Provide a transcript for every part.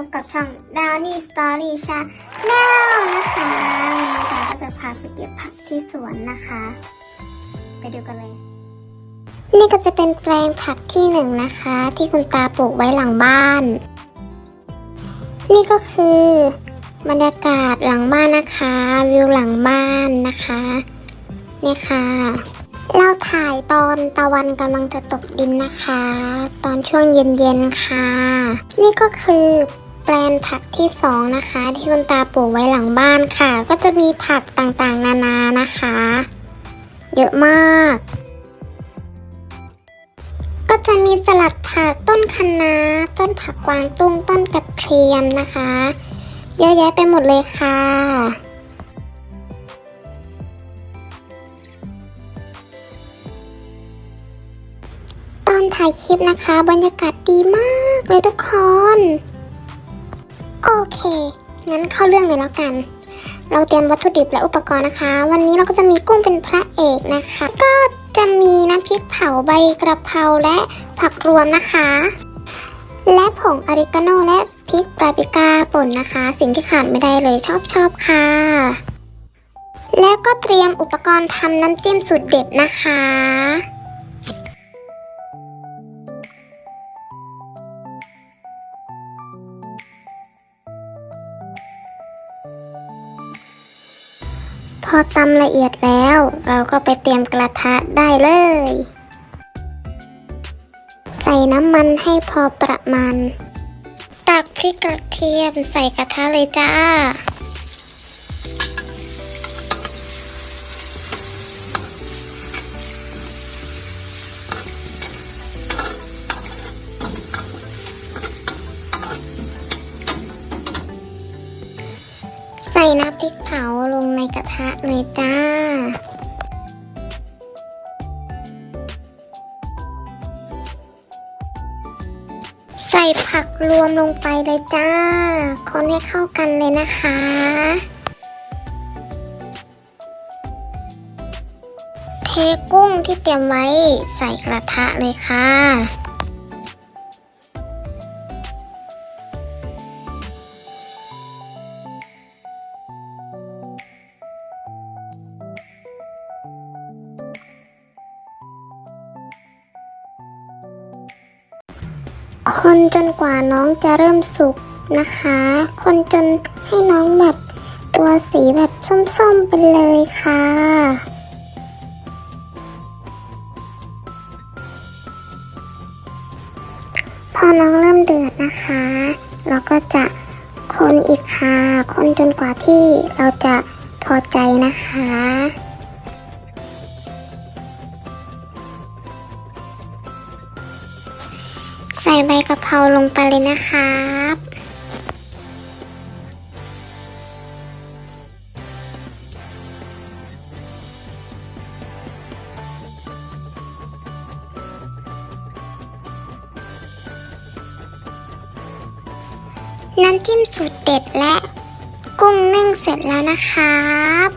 พบกับช่อง Downy Story Channel นะคะวันนี้เราก็จะพาไปเก็บผักที่สวนนะคะ ไปดูกันเลย นี่ก็จะเป็นแปลงผักที่หนึ่งนะคะ ที่คุณตาปลูกไว้หลังบ้าน นี่ก็คือบรรยากาศหลังบ้านนะคะ วิวหลังบ้านนะคะเนี่ยค่ะเราถ่ายตอนตะวันกำลังจะตกดินนะคะ ตอนช่วงเย็นๆค่ะ นี่ก็คือ ปลนผักที่สองนะคะ ที่คุณตาปลูกไว้หลังบ้านค่ะ ก็จะมีผักต่างๆ นานานะคะ เยอะมาก ก็จะมีสลัดผักต้นคะน้าต้นผักกวางตุ้งต้นกระเทียมนะคะ เยอะแยะไปหมดเลยค่ะตอนถ่ายคลิปนะคะ บรรยากาศดีมากเลยทุกคน โอเค งั้นเข้าเรื่องเลยแล้วกัน เราเตรียมวัตถุดิบและอุปกรณ์นะคะ วันนี้เราก็จะมีกุ้งเป็นพระเอกนะคะ ก็จะมีน้ำพริกเผาใบกระเพราและผักรวมนะคะ และผงออริกาโนและพริกปาปริก้าป่นนะคะ สิ่งที่ขาดไม่ได้เลยชอบชอบค่ะ แล้วก็เตรียมอุปกรณ์ทำน้ำจิ้มสุดเด็ดนะคะ พอตำละเอียดแล้ว เราก็ไปเตรียมกระทะได้เลย ใส่น้ำมันให้พอประมาณ ตักพริกกระเทียมใส่กระทะเลยจ้า ส่น้ำพริกเผาลงในกระทะเลยจ้า ใส่ผักรวมลงไปเลยจ้า คนให้เข้ากันเลยนะคะ เทกุ้งที่เตรียมไว้ใส่กระทะเลยค่ะ คนจนกว่าน้องจะเริ่มสุกนะคะ คนจนให้น้องแบบตัวสีแบบส้มๆไปเลยค่ะพอน้องเริ่มเดือดนะคะ เราก็จะคนอีกค่ะ คนจนกว่าที่เราจะพอใจนะคะ ส่ใบกะเพราลงไปเลยนะครับน้ำจิ้มสูตรเด็ดและ กุ้งนึ่งเสร็จแล้วนะครับ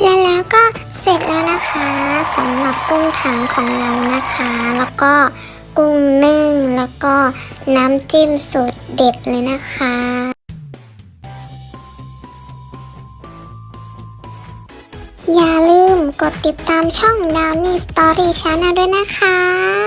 และแล้วก็เสร็จแล้วนะคะสำหรับกุ้งถังของเรานะคะ แล้วก็ กุ้งนึ่ง แล้วก็น้ำจิ้มสูตรเด็ดเลยนะคะอย่าลืมกดติดตามช่อง Downy Story Channel ด้วยนะคะ